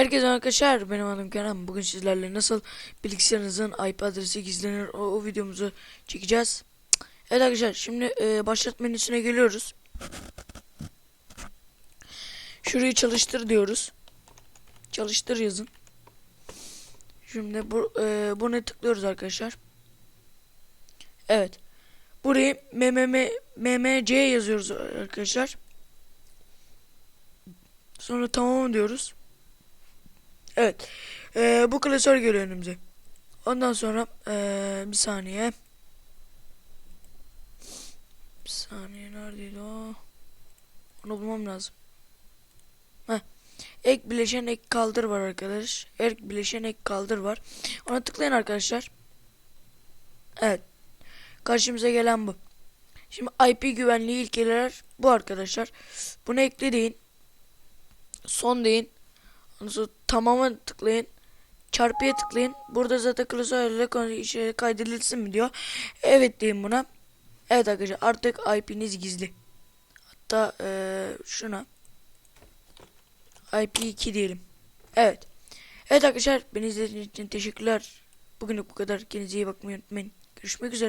Herkese arkadaşlar benim adım Kerem. Bugün sizlerle nasıl bilgisayarınızın IP adresi gizlenir o, o videomuzu çekeceğiz. Evet arkadaşlar şimdi e, başlat menüsüne geliyoruz. Şurayı çalıştır diyoruz. Çalıştır yazın. Şimdi bu e, buna tıklıyoruz arkadaşlar. Evet. Burayı mmm mmc yazıyoruz arkadaşlar. Sonra tamam diyoruz. Evet. Ee, bu klasör geliyor önümüze. Ondan sonra ee, bir saniye. Bir saniye neredeydi o? Onu bulmam lazım. Heh. Ek bileşen ek kaldır var arkadaş. Ek bileşen ek kaldır var. Ona tıklayın arkadaşlar. Evet. Karşımıza gelen bu. Şimdi IP güvenliği ilkeler bu arkadaşlar. Bunu ekle deyin. Son deyin. Ondan tamama tıklayın. Çarpıya tıklayın. Burada zaten klasör ile konu- şey kaydedilsin mi diyor. Evet deyin buna. Evet arkadaşlar artık IP'niz gizli. Hatta eee, şuna IP2 diyelim. Evet. Evet arkadaşlar beni izlediğiniz için teşekkürler. Bugünlük bu kadar. Kendinize iyi bakmayı unutmayın. Görüşmek üzere.